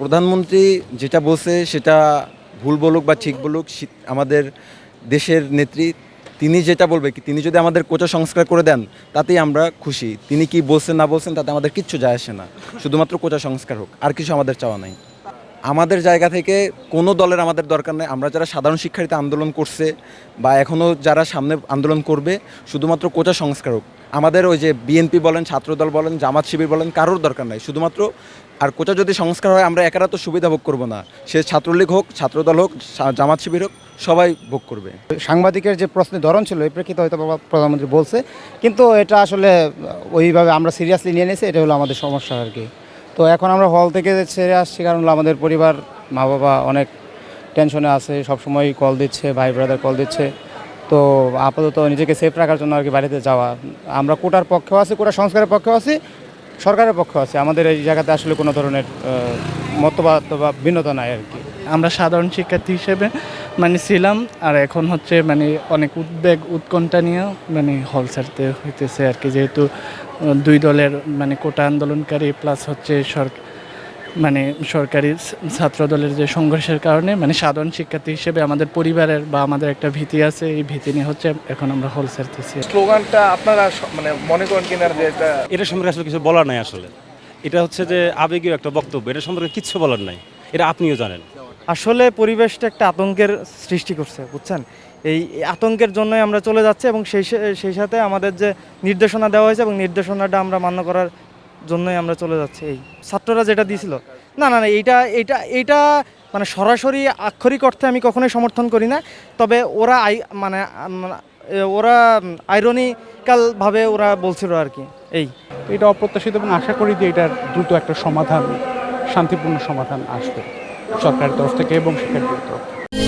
প্রধানমন্ত্রী যেটা বলছে সেটা ভুল বলুক বা ঠিক বলুক আমাদের দেশের নেত্রী, তিনি যেটা বলবে কি, তিনি যদি আমাদের কোচা সংস্কার করে দেন, তাতেই আমরা খুশি। তিনি কি বলছেন, না বলছেন, তাতে আমাদের কিচ্ছু যায় আসে না। শুধুমাত্র কোচা সংস্কার হোক, আর কিছু আমাদের চাওয়া নাই। আমাদের জায়গা থেকে কোনো দলের আমাদের দরকার নেই। আমরা যারা সাধারণ শিক্ষার্থী আন্দোলন করছে বা এখনও যারা সামনে আন্দোলন করবে, শুধুমাত্র কোচা সংস্কার হোক। আমাদের ওই যে বিএনপি বলেন, ছাত্রদল বলেন, জামাত শিবির বলেন, কারোর দরকার নাই। শুধুমাত্র আর কোচা যদি সংস্কার হয়, আমরা একারা তো সুবিধা ভোগ করব না। সে ছাত্রলীগ হোক, ছাত্রদল হোক জামাত শিবির হোক, সবাই ভোগ করবে। সাংবাদিকের যে প্রশ্নের ধরন ছিল, এই প্রেক্ষিতে হয়তো প্রধানমন্ত্রী বলছে, কিন্তু এটা আসলে ওইভাবে আমরা সিরিয়াসলি নিয়ে নিয়েছি, এটা হলো আমাদের সমস্যা আর কি। তো এখন আমরা হল থেকে ছেড়ে আসছি, কারণ আমাদের পরিবার মা বাবা অনেক টেনশনে আছে সবসময় কল দিচ্ছে ভাই ব্রাদার কল দিচ্ছে। তো আপাতত নিজেকে সেফ রাখার জন্য আর কি বাড়িতে যাওয়া। আমরা কোটার পক্ষেও আছি, কোটা সংস্কারের পক্ষেও আছি, সরকারের পক্ষেও আছি। আমাদের এই জায়গাতে আসলে কোনো ধরনের মতবাদ বা ভিন্নতা নাই আর কি। আমরা সাধারণ শিক্ষার্থী হিসেবে মানে ছিলাম, আর এখন হচ্ছে মানে অনেক উদ্বেগ, উৎকণ্ঠা নিয়ে মানে হল ছাড়তে হইতেছে আর কি। যেহেতু দুই দলের মানে কোটা আন্দোলনকারী প্লাস হচ্ছে সরকার মানে সরকারি ছ- ছাত্র দলের যে সংঘর্ষের কারণে মানে সাধারণ শিক্ষার্থী হিসেবে আমাদের পরিবারের বা আমাদের একটা ভীতি আছে এই ভীতি নিয়ে হচ্ছে এখন আমরা হল ছাড়তেছি। স্লোগানটা আপনারা মানে মনে করেন কিনা যে এটা এটা সম্পর্কে আসলে কিছু বলার নাই আসলে। এটা হচ্ছে যে আবেগীয় একটা বক্তব্য এটা সম্পর্কে কিচ্ছু বলার নাই। এটা আপনিও জানেন। আসলে পরিবেশটা একটা আতঙ্কের সৃষ্টি করছে বুঝছেন? এই এই আতঙ্কের জন্যই আমরা চলে যাচ্ছি এবং সেই সেই সাথে আমাদের যে নির্দেশনা দেওয়া হয়েছে এবং নির্দেশনাটা আমরা মান্য করার জন্যই আমরা চলে যাচ্ছি। এই ছাত্ররা যেটা দিয়েছিল। না না না, এইটা এইটা এইটা মানে সরাসরি আক্ষরিক অর্থে আমি কখনোই সমর্থন করি না। তবে ওরা আই মানে ওরা আইরনিক্যালভাবে ওরা বলছিল আর কি। এই। এটা অপ্রত্যাশিত এবং আশা করি যে এটার দ্রুত একটা সমাধান, শান্তিপূর্ণ সমাধান আসবে। সরকারের তরফ থেকে এবং শিক্ষার্থীদের তরফ থেকে।